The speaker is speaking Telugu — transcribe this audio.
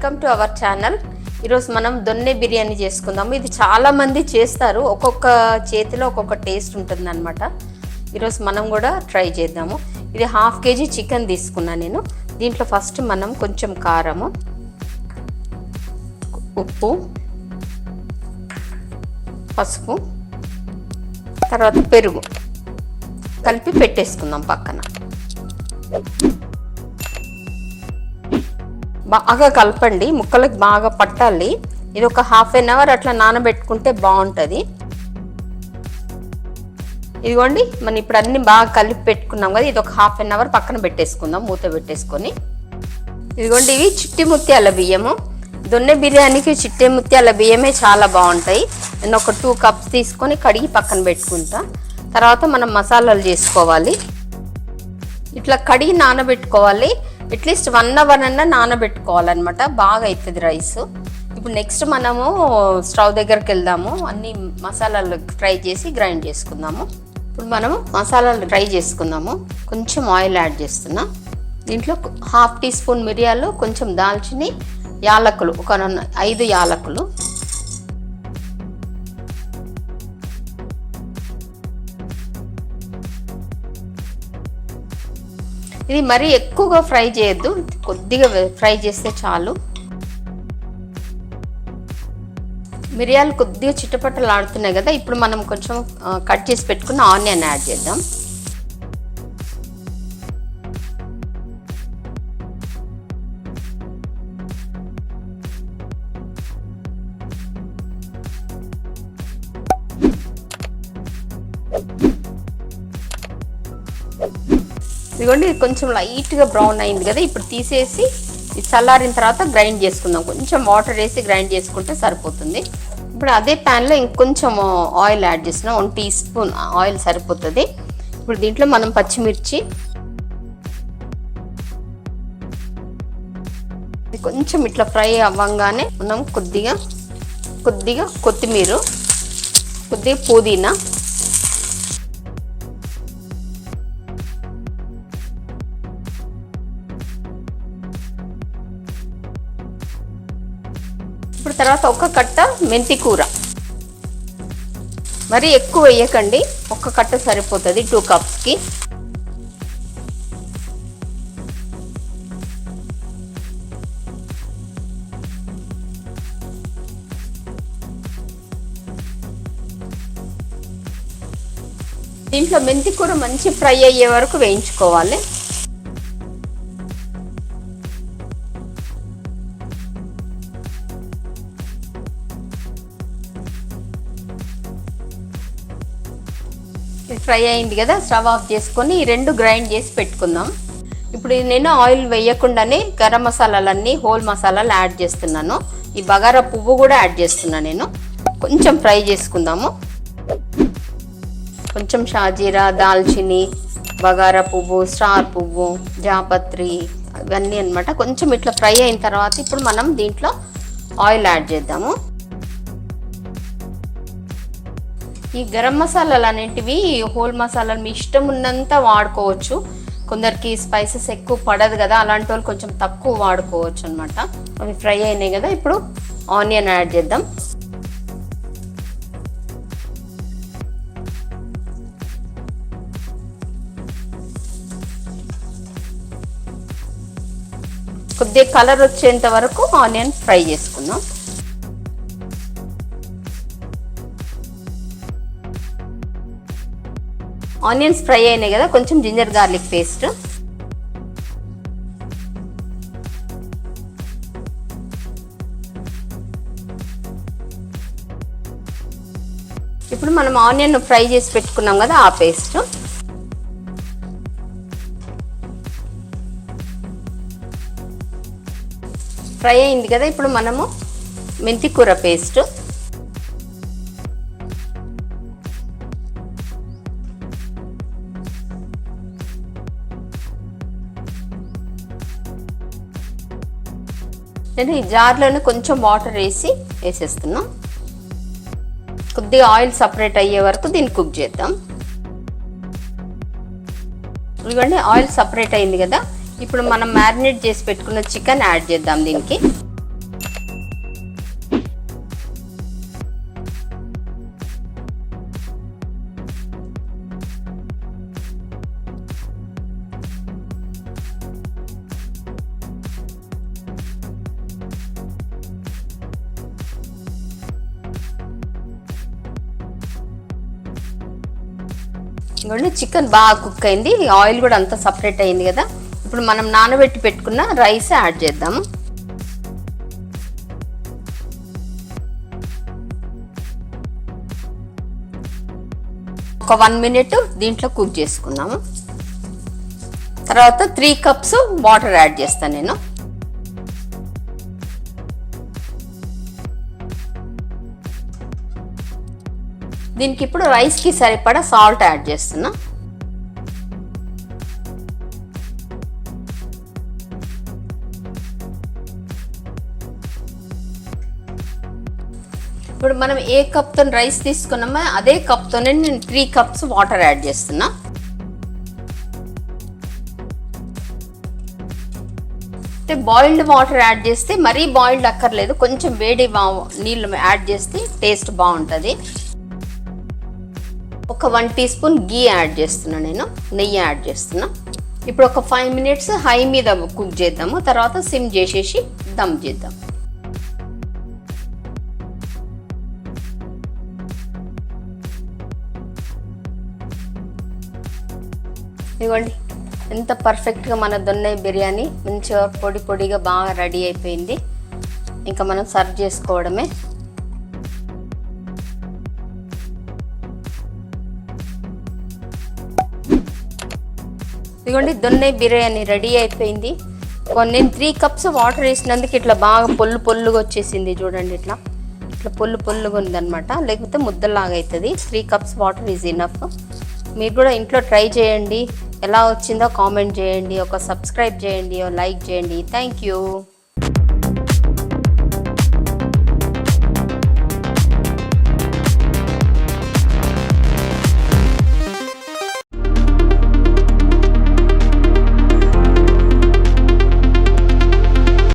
Welcome to our channel. ఈరోజు మనం దొన్నె బిర్యానీ చేసుకుందాము. ఇది చాలామంది చేస్తారు. ఒక్కొక్క చేతిలో ఒక్కొక్క టేస్ట్ ఉంటుంది అనమాట ఈరోజు మనం కూడా ట్రై చేద్దాము. ఇది హాఫ్ కేజీ చికెన్ తీసుకున్నాను నేను. దీంట్లో ఫస్ట్ మనం కొంచెం కారము ఉప్పు పసుపు తర్వాత పెరుగు కలిపి పెట్టేసుకుందాం పక్కన. బాగా కలపండి. ముక్కలకి బాగా పట్టాలి. ఇది ఒక హాఫ్ అన్ అవర్ అట్లా నానబెట్టుకుంటే బాగుంటుంది. ఇదిగోండి మనం ఇప్పుడు అన్ని బాగా కలిపి పెట్టుకున్నాం కదా ఇది ఒక హాఫ్ అన్ అవర్ పక్కన పెట్టేసుకుందాం మూత పెట్టేసుకొని. ఇదిగోండి ఇవి చిట్టి ముత్యాల బియ్యము. దొన్నె బిర్యానీకి చిట్టి ముత్యాల బియ్యమే చాలా బాగుంటాయి. నేను ఒక టూ కప్స్ తీసుకొని కడిగి పక్కన పెట్టుకుంటా. తర్వాత మనం మసాలాలు చేసుకోవాలి. ఇట్లా కడిగి నానబెట్టుకోవాలి. అట్లీస్ట్ వన్ అవర్ అన్నా నానబెట్టుకోవాలన్నమాట. బాగా అవుతుంది రైస్. ఇప్పుడు నెక్స్ట్ మనము స్టవ్ దగ్గరికి వెళ్దాము. అన్ని మసాలాలు ఫ్రై చేసి గ్రైండ్ చేసుకుందాము. ఇప్పుడు మనము మసాలాలు ఫ్రై చేసుకుందాము. కొంచెం ఆయిల్ యాడ్ చేస్తున్నా. దీంట్లో హాఫ్ టీ స్పూన్ మిరియాలు కొంచెం దాల్చిని యాలకులు ఒక ఐదు యాలకులు. ఇది మరీ ఎక్కువగా ఫ్రై చేయొద్దు. కొద్దిగా ఫ్రై చేస్తే చాలు. మిరియాలు కొద్దిగా చిట్టపట్టలు ఆడుతున్నాయి కదా ఇప్పుడు మనం కొంచెం కట్ చేసి పెట్టుకున్న ఆనియన్ యాడ్ చేద్దాం. ఇదిగోండి కొంచెం లైట్గా బ్రౌన్ అయింది కదా ఇప్పుడు తీసేసి ఇది చల్లారిన తర్వాత గ్రైండ్ చేసుకుందాం. కొంచెం వాటర్ వేసి గ్రైండ్ చేసుకుంటే సరిపోతుంది. ఇప్పుడు అదే ప్యాన్లో ఇంకొంచెం ఆయిల్ యాడ్ చేసిన వన్ టీ స్పూన్ ఆయిల్ సరిపోతుంది. ఇప్పుడు దీంట్లో మనం పచ్చిమిర్చి కొంచెం ఇట్లా ఫ్రై అవ్వంగానే మనం కొద్దిగా కొద్దిగా కొత్తిమీర కొద్దిగా పుదీనా ఇప్పుడు తర్వాత ఒక కట్ట మెంతి కూర. మరి ఎక్కువ వేయకండి. ఒక్క కట్ట సరిపోతుంది టూ కప్స్కి దీంట్లో మెంతి కూర మంచి ఫ్రై అయ్యే వరకు వేయించుకోవాలి. ఫ్రై అయింది కదా స్టవ్ ఆఫ్ చేసుకొని ఈ రెండు గ్రైండ్ చేసి పెట్టుకుందాం. ఇప్పుడు నేను ఆయిల్ వేయకుండానే గరం మసాలాలన్నీ హోల్ మసాలాలు యాడ్ చేస్తున్నాను. ఈ బగారా పువ్వు కూడా యాడ్ చేస్తున్నాను నేను. కొంచెం ఫ్రై చేసుకుందాము. కొంచెం షాజీరా దాల్చిని బగారా పువ్వు స్టార్ పువ్వు జాపత్రి ఇవన్నీ అనమాట కొంచెం ఇట్లా ఫ్రై అయిన తర్వాత ఇప్పుడు మనం దీంట్లో ఆయిల్ యాడ్ చేద్దాము. ఈ గరం మసాలాలు అనేటివి హోల్ మసాలాలు మీ ఇష్టం ఉన్నంత వాడుకోవచ్చు. కొందరికి స్పైసెస్ ఎక్కువ పడదు కదా అలాంటి వాళ్ళు కొంచెం తక్కువ వాడుకోవచ్చు అనమాట అవి ఫ్రై అయినాయి కదా ఇప్పుడు ఆనియన్ యాడ్ చేద్దాం. కొద్దిగా కలర్ వచ్చేంత వరకు ఆనియన్ ఫ్రై చేసుకుందాం. ఆనియన్స్ ఫ్రై అయినాయి కదా కొంచెం జింజర్ గార్లిక్ పేస్ట్. ఇప్పుడు మనం ఆనియన్ ఫ్రై చేసి పెట్టుకున్నాం కదా ఆ పేస్ట్. ఫ్రై అయింది కదా ఇప్పుడు మనము మెంతి కూర పేస్ట్. నేను ఈ జార్లోనే కొంచెం వాటర్ వేసి వేసేస్తున్నాం. కొద్దిగా ఆయిల్ సపరేట్ అయ్యే వరకు దీన్ని కుక్ చేద్దాం. ఇదిగోండి ఆయిల్ సపరేట్ అయింది కదా. ఇప్పుడు మనం మ్యారినేట్ చేసి పెట్టుకున్న చికెన్ యాడ్ చేద్దాం దీనికి. ఇంకోండి చికెన్ బాగా కుక్ అయింది. ఆయిల్ కూడా అంతా సపరేట్ అయింది కదా. ఇప్పుడు మనం నానబెట్టి పెట్టుకున్న రైస్ యాడ్ చేద్దాము ఒక వన్ మినిట్ దీంట్లో కుక్ చేసుకుందాము. తర్వాత త్రీ కప్స్ వాటర్ యాడ్ చేస్తాను నేను. దీనికి ఇప్పుడు రైస్కి సరిపడా సాల్ట్ యాడ్ చేస్తున్నా. ఇప్పుడు మనం ఏ కప్తో రైస్ తీసుకున్నామో అదే కప్తోనే నేను త్రీ కప్స్ వాటర్ యాడ్ చేస్తున్నా. అంటే బాయిల్డ్ వాటర్ యాడ్ చేస్తే మరీ బాయిల్డ్ అక్కర్లేదు కొంచెం వేడి బా- నీళ్ళు యాడ్ చేస్తే టేస్ట్ బాగుంటుంది. ఒక వన్ టీ స్పూన్ గీ యాడ్ చేస్తున్నా నేను నెయ్యి యాడ్ చేస్తున్నా. ఇప్పుడు ఒక ఫైవ్ మినిట్స్ హై మీద కుక్ చేద్దాము తర్వాత సిమ్ చేసేసి దమ్ చేద్దాం. ఇదిగోండి ఎంత పర్ఫెక్ట్గా మన దొన్నె బిర్యానీ మంచిగా పొడి పొడిగా బాగా రెడీ అయిపోయింది. ఇంకా మనం సర్వ్ చేసుకోవడమే. ఇదిగోండి దొన్నె బిర్యానీ రెడీ అయిపోయింది. కొన్ని నేను త్రీ కప్స్ వాటర్ వేసినందుకు ఇట్లా బాగా పొల్లు పొల్లుగా వచ్చేసింది చూడండి ఇట్లా. ఇట్లా పొల్లు పొల్లుగా ఉందనమాట లేకపోతే ముద్దలాగా అవుతుంది three cups water is enough మీరు కూడా ఇంట్లో ట్రై చేయండి. ఎలా వచ్చిందో కామెంట్ చేయండి. ఒక సబ్స్క్రైబ్ చేయండి. లైక్ చేయండి. Thank you